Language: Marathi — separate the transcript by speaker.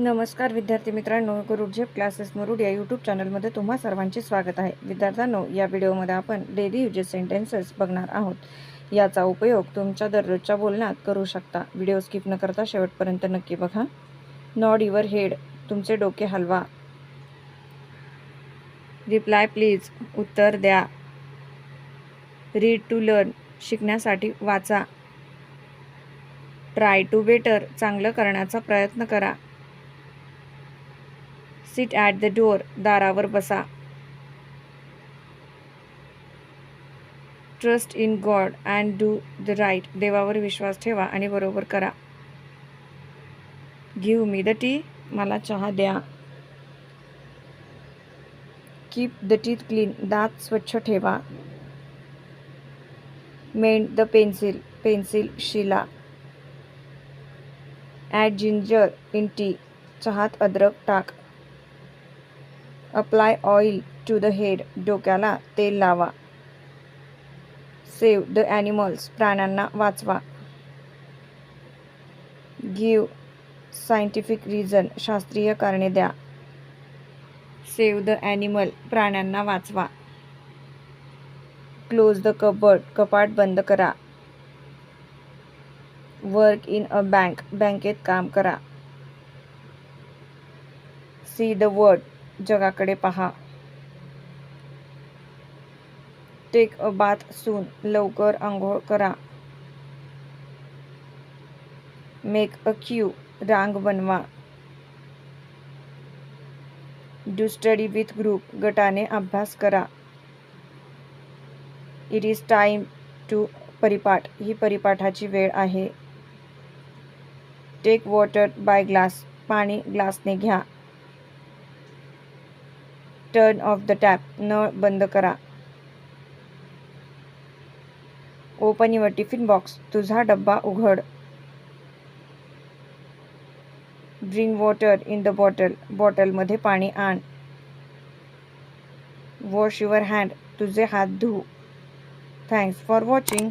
Speaker 1: नमस्कार विद्यार्थी मित्रांनो गुरुड झेप क्लासेस मुरुड या यूट्यूब चॅनलमध्ये तुम्हा सर्वांचे स्वागत आहे. विद्यार्थ्यांनो या व्हिडिओमध्ये आपण डेली युजेस सेंटेन्सेस बघणार आहोत. याचा उपयोग तुमच्या दररोजच्या बोलण्यात करू शकता. व्हिडिओ स्किप न करता शेवटपर्यंत नक्की बघा. नॉड युअर हेड तुमचे डोके हलवा. रिप्लाय प्लीज उत्तर द्या. रीड टू लर्न शिकण्यासाठी वाचा. ट्राय टू बेटर चांगलं करण्याचा प्रयत्न करा. सिट ॲट द डोअर दारावर बसा. Trust in God and do the right देवावर विश्वास ठेवा आणि बरोबर करा. घेऊ मी द टी मला चहा द्या. कीप द टीथ क्लीन दात स्वच्छ ठेवा. मेंड द पेन्सिल पेन्सिल शिला. ॲड जिंजर इन टी चहात अद्रक टाक. Apply oil to the head डोक्याला तेल लावा. सेव द ॲनिमल्स प्राण्यांना वाचवा. गिव सायंटिफिक रिझन शास्त्रीय कारणे द्या. सेव द ॲनिमल प्राण्यांना वाचवा. क्लोज द कबर्ड कपाट बंद करा. वर्क इन अ बँक बँकेत काम करा. सी द वर्ड जगाकडे पहा. टेक अ बाथ सून लवकर आंघोळ करा. मेक अ क्यू रांग बनवा. डू स्टडी विथ ग्रुप गटाने अभ्यास करा. इट इज टाईम टू परिपाठ. ही परिपाठाची वेळ आहे. टेक वॉटर बाय ग्लास पाणी ग्लासने घ्या. टर्न ऑफ द टॅप नळ बंद करा. ओपन युअर टिफिन बॉक्स तुझा डब्बा उघड. Drink water in the bottle बॉटलमध्ये पाणी आण. वॉश युअर हँड तुझे हात धू. Thanks for watching